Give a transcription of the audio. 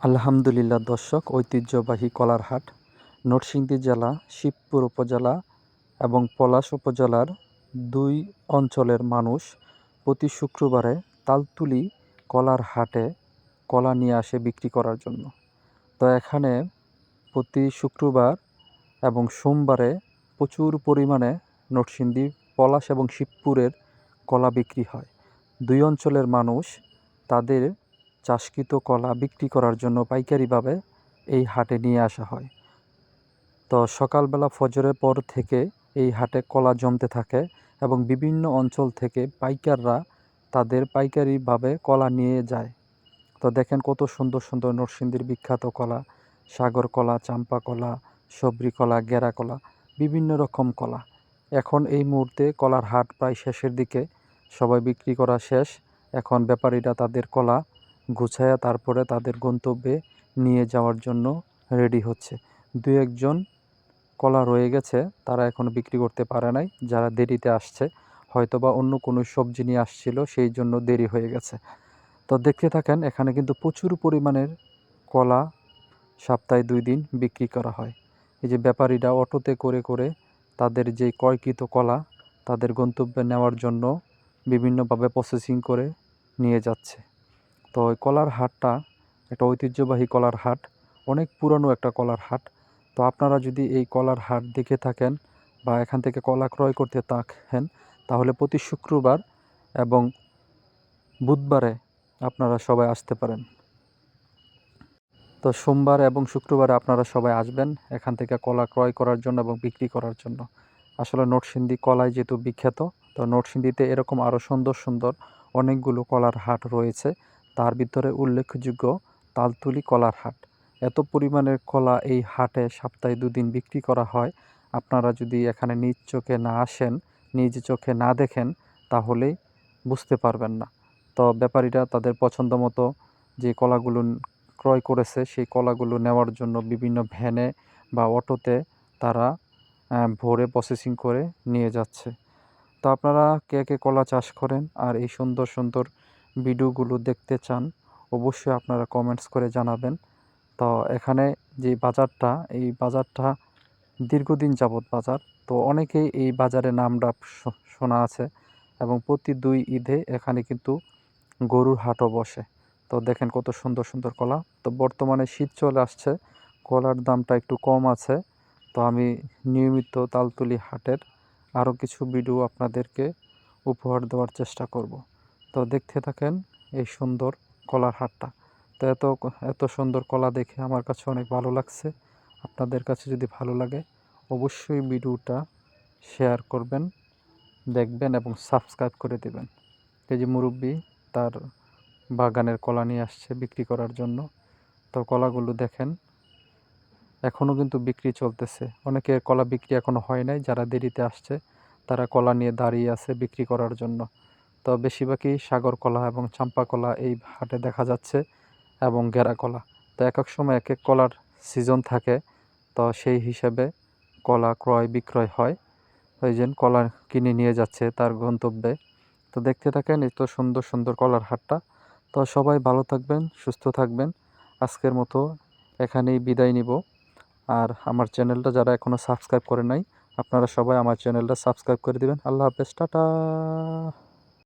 আলহামদুলিল্লাহ, দর্শক, ঐতিহ্যবাহী কলারহাট, নরসিংদী জেলা, শিবপুর উপজেলা এবং পলাশ উপজেলার দুই অঞ্চলের মানুষ প্রতি শুক্রবারে তালতুলি কলার হাটে কলা নিয়ে আসে বিক্রি করার জন্য। তো এখানে প্রতি শুক্রবার এবং সোমবারে প্রচুর পরিমাণে নরসিংদী, পলাশ এবং শিবপুরের কলা বিক্রি হয়। দুই অঞ্চলের মানুষ তাদের চাষকৃত কলা বিক্রি করার জন্য পাইকারিভাবে এই হাটে নিয়ে আসা হয়। তো সকালবেলা ফজরের পর থেকে এই হাটে কলা জমতে থাকে এবং বিভিন্ন অঞ্চল থেকে পাইকাররা তাদের পাইকারিভাবে কলা নিয়ে যায়। তো দেখেন কত সুন্দর সুন্দর নরসিংদীর বিখ্যাত কলা, সাগর কলা, চাম্পা কলা, সবরি কলা, গেরা কলা, বিভিন্ন রকম কলা। এখন এই মুহূর্তে কলার হাট প্রায় শেষের দিকে। সবাই বিক্রি করা শেষ। এখন ব্যাপারীরা তাদের কলা গুছায়া তারপরে তাদের গন্তব্যে নিয়ে যাওয়ার জন্য রেডি হচ্ছে। দু একজন কলা রয়ে গেছে, তারা এখনও বিক্রি করতে পারে নাই, যারা দেরিতে আসছে, হয়তোবা অন্য কোনো সবজি নিয়ে আসছিল, সেই জন্য দেরি হয়ে গেছে। তো দেখতে থাকেন, এখানে কিন্তু প্রচুর পরিমাণের কলা সপ্তাহে দুই দিন বিক্রি করা হয়। এই যে ব্যাপারীরা অটোতে করে করে তাদের যে ক্রয়কৃত কলা, তাদের গন্তব্যে নেওয়ার জন্য বিভিন্নভাবে প্রসেসিং করে নিয়ে যাচ্ছে। তো ওই কলার হাটটা একটা ঐতিহ্যবাহী কলার হাট, অনেক পুরনো একটা কলার হাট। তো আপনারা যদি এই কলার হাট দেখে থাকেন বা এখান থেকে কলা ক্রয় করতে থাকেন, তাহলে প্রতি শুক্রবার এবং বুধবারে আপনারা সবাই আসতে পারেন। তো সোমবার এবং শুক্রবারে আপনারা সবাই আসবেন এখান থেকে কলা ক্রয় করার জন্য এবং বিক্রি করার জন্য। আসলে নরসিংদী কলায় যেহেতু বিখ্যাত, তো নরসিংদীতে এরকম আরও সুন্দর সুন্দর অনেকগুলো কলার হাট রয়েছে। তার ভিতরে উল্লেখযোগ্য তালতুলি কলার হাট। এত পরিমাণের কলা এই হাটে সপ্তাহে দুদিন বিক্রি করা হয়। আপনারা যদি এখানে নিজ চোখে না আসেন, নিজ চোখে না দেখেন তাহলেই বুঝতে পারবেন না। তো ব্যাপারীরা তাদের পছন্দ মতো যে কলাগুলো ক্রয় করেছে, সেই কলাগুলো নেওয়ার জন্য বিভিন্ন ভ্যানে বা অটোতে তারা ভরে প্রসেসিং করে নিয়ে যাচ্ছে। তো আপনারা কে কে কলা চাষ করেন আর এই সুন্দর সুন্দর ভিডিওগুলো দেখতে চান, অবশ্যই আপনারা কমেন্টস করে জানাবেন। তো এখানে যে বাজারটা, এই বাজারটা দীর্ঘদিন যাবৎ বাজার। তো অনেকেই এই বাজারে নামটা শোনা আছে এবং প্রতি দুই ঈদে এখানে কিন্তু গরুর হাটও বসে। তো দেখেন কত সুন্দর সুন্দর কলা। তো বর্তমানে শীত চলে আসছে, কলার দামটা একটু কম আছে। তো আমি নিয়মিত তালতুলি হাটের আরও কিছু ভিডিও আপনাদেরকে উপহার দেওয়ার চেষ্টা করব। তো দেখতে থাকেন এই সুন্দর কলার হাটটা। তো এত এত সুন্দর কলা দেখে আমার কাছে অনেক ভালো লাগছে। আপনাদের কাছে যদি ভালো লাগে, অবশ্যই ভিডিওটা শেয়ার করবেন, দেখবেন এবং সাবস্ক্রাইব করে দেবেন। এই যে মুরব্বী তার বাগানের কলা নিয়ে আসছে বিক্রি করার জন্য। তো কলাগুলো দেখেন এখনও কিন্তু বিক্রি চলতেছে। অনেকের কলা বিক্রি এখনও হয় নাই, যারা দেরিতে আসছে, তারা কলা নিয়ে দাঁড়িয়ে আছে বিক্রি করার জন্য। তো বেশিরভাগই সাগর কলা এবং চাম্পা কলা এই হাটে দেখা যাচ্ছে এবং গেরা কলা। তো এক এক সময় এক এক কলার সিজন থাকে, তো সেই হিসেবে কলা ক্রয় বিক্রয় হয়। ওই জন্য কলা কিনে নিয়ে যাচ্ছে তার গন্তব্যে। তো দেখতে থাকেন এত সুন্দর সুন্দর কলার হাটটা। তো সবাই ভালো থাকবেন, সুস্থ থাকবেন। আজকের মতো এখানেই বিদায় নিব। আর আমার চ্যানেলটা যারা এখনও সাবস্ক্রাইব করে নাই, আপনারা সবাই আমার চ্যানেলটা সাবস্ক্রাইব করে দিবেন। আল্লাহ হাফেজ, টাটা।